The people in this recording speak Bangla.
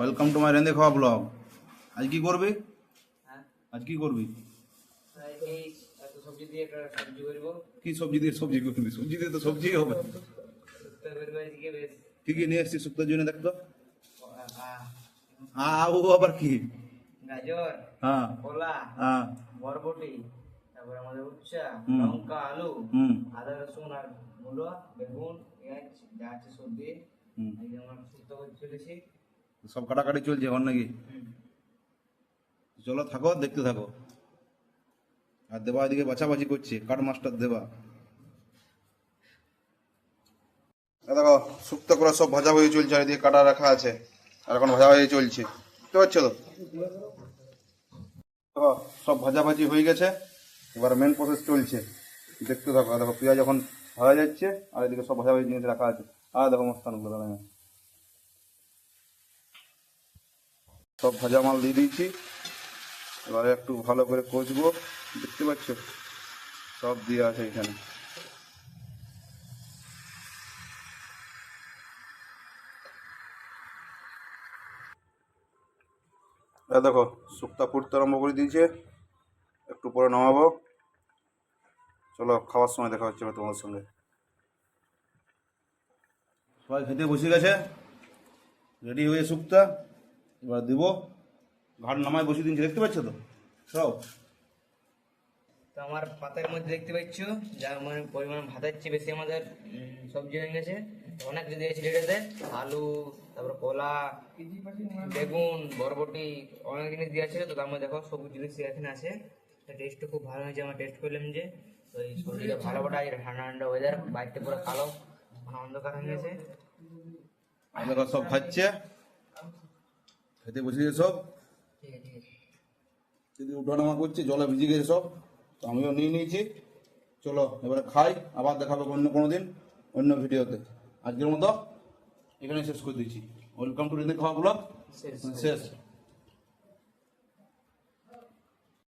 ওয়েলকাম টু মাই রেন্দে খাওয়া ব্লগ আজ কি করবি হ্যাঁ। আজ কি করবি আর এই এত সবজি দিয়ে একটা সবজি করব। কি সবজি দিয়ে সবজি করবি? সবজি দিয়ে তো সবজি হবে। কি কি নিয়ে এসছিস শুক্তোর জন্য দেখতো আ ও আবার কি? গাজর হ্যাঁ। কলা হ্যাঁ। বরবটি তারপরে আমাদের উচ্চা। লঙ্কা আলু হুম। আদা রসুন আর মূলো বেগুন পেঁয়াজ যা আছে সব দিয়ে। আমরা শুক্তো করে চলেছি সব কাটাকাটি চলছে এখন নাকি? চলো থাকো, দেখতে থাকো। আর দেবা এদিকে বাছাবাছি করছে, কাঠ মাস্টার দেবা। দেখো, শুক্তো করে সব ভাজা হয়ে চলছে, আর এদিকে কাটা রাখা আছে, আর এখন ভাজা হয়ে চলছে। বুঝতে পারছ তো? সব ভাজাভাজি হয়ে গেছে, এবার মেন প্রসেস চলছে। দেখতে থাকো দেখো, পেঁয়াজ এখন ভাজা যাচ্ছে, আর এদিকে সব ভাজাভাজি জিনিস রাখা আছে। আর দেখো মস্তানগুলো দাঁড়ায় সব ভাজা মাল দিয়ে দিয়েছি। এবারে একটু ভালো করে কষবো দেখতে পাচ্ছ? সব দিয়ে আছে এখানে। দেখো, শুক্তা ফুটতে আরম্ভ করে দিয়েছে। একটু পরে নামাবো। চলো, খাওয়ার সময় দেখা হচ্ছে তোমাদের সঙ্গে। সবাই খেতে বসে গেছে। রেডি হয়ে শুক্তা। এবার দিব। ঘাট নামায় বসে দিনছে দেখতে পাচ্ছ তো? সব। তো আমার পাতার মধ্যে দেখতে পাচ্ছ যা মানে পরিমাণ ভাতের চেয়ে বেশি আমাদের সবজি হয়ে গেছে। অনেক যদি আছে এটাতে আলু তারপর কলা বেগুন বরবটি অনেক জিনিস দিয়ে আছে তো তার মধ্যে দেখো সব জিনিস এখানে আছে। টেস্টটা খুব ভালো হয়েছে আমরা টেস্ট করলাম যে। তো এই সবজিটা ভালো বটা ঠান্ডা ঠান্ডা ওয়েদার বাড়িতে পুরো কালো মানে অন্ধকার হয়ে গেছে। দেখো সব খাচ্ছে। খেতে বসে গেছে সব। যদি উঠানামা করছে জলে ভিজে গেছে সব তো আমিও নিয়ে নিয়েছি। চলো এবারে খাই আবার দেখাবো অন্য কোনো দিন অন্য ভিডিওতে। আজকের মতো এখানে শেষ করে দিচ্ছি। ওয়েলকাম টু রিদিন খাওয়া ব্লগ শেষ।